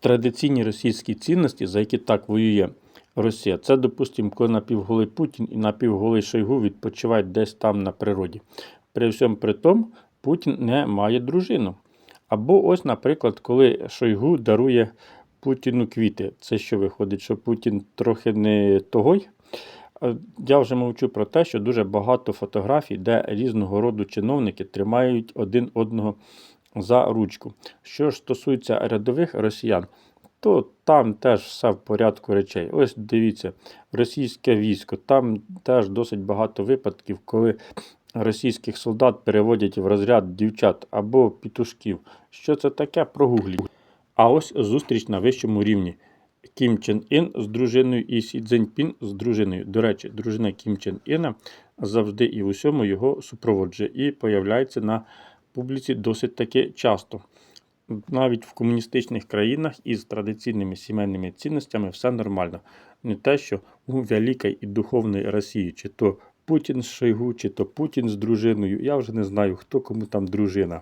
традиційні російські цінності, за які так воює Росія, це, допустимо, коли напівголий Путін і напівголий Шойгу відпочивають десь там на природі. При всьому при тому, Путін не має дружину. Або ось, наприклад, коли Шойгу дарує Путіну квіти. Це що виходить, що Путін трохи не тогой. Е, Я вже мовчу про те, що дуже багато фотографій, де різного роду чиновники тримають один одного за ручку. Що ж стосується рядових росіян, то там теж все в порядку речей. Ось дивіться, російське військо, там теж досить багато випадків, коли російських солдат переводять в розряд дівчат або пітушків. Що це таке? Прогугліть. А ось зустріч на вищому рівні. Кім Чен Ін з дружиною і Сі Цзіньпін з дружиною. До речі, дружина Кім Чен Іна завжди і в усьому його супроводжує і появляється на публіці досить таки часто. Навіть в комуністичних країнах із традиційними сімейними цінностями все нормально. Не те, що у великій і духовної Росії, чи то Путін з Шойгу, чи то Путін з дружиною. Я вже не знаю, хто кому там дружина.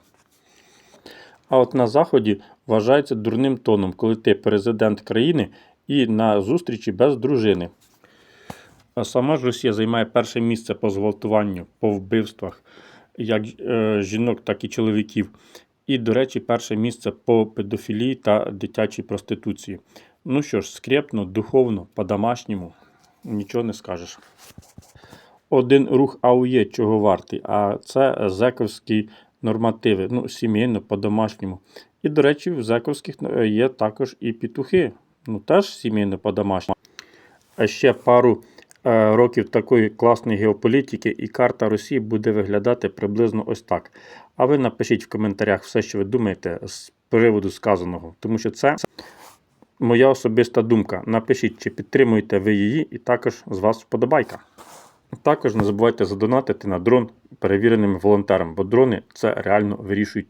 А от на Заході вважається дурним тоном, коли ти президент країни і на зустрічі без дружини. А сама ж Росія займає перше місце по зґвалтуванню, по вбивствах як е, жінок, так і чоловіків. І, до речі, перше місце по педофілії та дитячій проституції. Ну що ж, скрепно, духовно, по-домашньому, нічого не скажеш. Один рух АУЄ чого вартий, а це зековські нормативи, ну, сімейно, по-домашньому. І, до речі, в зековських е, є також і петухи, ну теж сімейно по-домашньому. А ще пару років такої класної геополітики, і карта Росії буде виглядати приблизно ось так. А ви напишіть в коментарях все, що ви думаєте з приводу сказаного, тому що це моя особиста думка. Напишіть, чи підтримуєте ви її, і також з вас вподобайка. Також не забувайте задонатити на дрон перевіреним волонтерам, бо дрони це реально вирішують